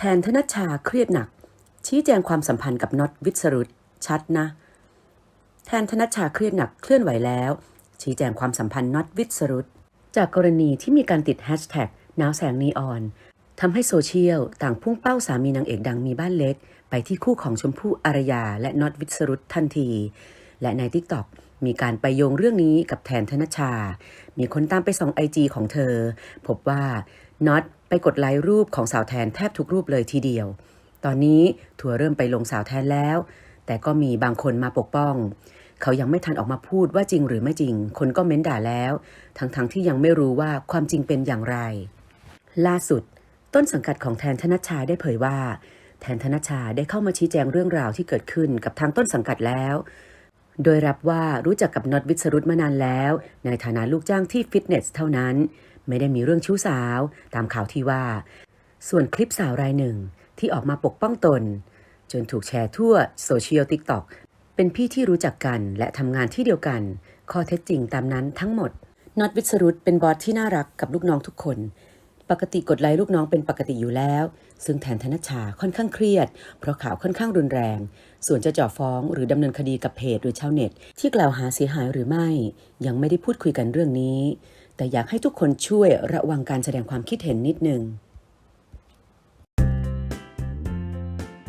แทนธนชาเครียดหนัก ชี้แจงความสัมพันธ์กับน็อตวิศรุตชัดนะ แทนธนชาเครียดหนักเคลื่อนไหวแล้ว ชี้แจงความสัมพันธ์น็อตวิศรุตจากกรณีที่มีการติดแฮชแท็กหนาวแสงนีออนทำให้โซเชียลต่างพุ่งเป้าสามีนางเอกดังมีบ้านเล็ก ไปที่คู่ของชมพู่อารยา และน็อตวิศรุตทันที และในทิกตอกมีการไปโยงเรื่องนี้กับแทนธนชชามีคนตามไปส่องไอจีของเธอ พบว่าน็อต ไปกดไลค์รูปของสาวแทนแทบทุกรูปเลยทีเดียว ตอนนี้ทัวร์เริ่มไปลงสาวแทนแล้ว แต่ก็มีบางคนมาปกป้อง เขายังไม่ทันออกมาพูดว่าจริงหรือไม่จริง คนก็เม้นด่าแล้ว ทั้งๆทที่ยังไม่รู้ว่าความจริงเป็นอย่างไร ล่าสุด ต้นสังกัดของแทนธนชาได้เผยว่า แทนธนชชาได้เข้ามาชี้แจงเรื่องราวที่เกิดขึ้นกับทางต้นสังกัดแล้ว โดยรับว่ารู้จักกับน็อตวิศรุตมานานแล้ว ในฐานะลูกจ้างที่ฟิตเนสเท่านั้น ไม่ได้มีเรื่องชู้สาว ตามข่าวที่ว่า ส่วนคลิปสาวรายหนึ่งที่ออกมาปกป้องตน จนถูกแชร์ทั่วโซเชียลติ๊กต็อกเป็นพี่ที่รู้จักกันและทำงานที่เดียวกัน ข้อเท็จจริงตามนั้นทั้งหมดน็อตวิศรุตเป็นบอสที่น่ารักกับลูกน้องทุกคน ปกติกดไลค์ลูกน้องเป็นปกติอยู่แล้ว ซึ่งแทนธนชาค่อนข้างเครียด เพราะข่าวค่อนข้างรุนแรง ส่วนจะจ่อฟ้องหรือดำเนินคดีกับเพจหรือชาวเน็ต ที่กล่าวหาเสียหายหรือไม่ ยังไม่ได้พูดคุยกันเรื่องนี้ แต่อยากให้ทุกคนช่วยระวังการแสดงความคิดเห็นนิดนึง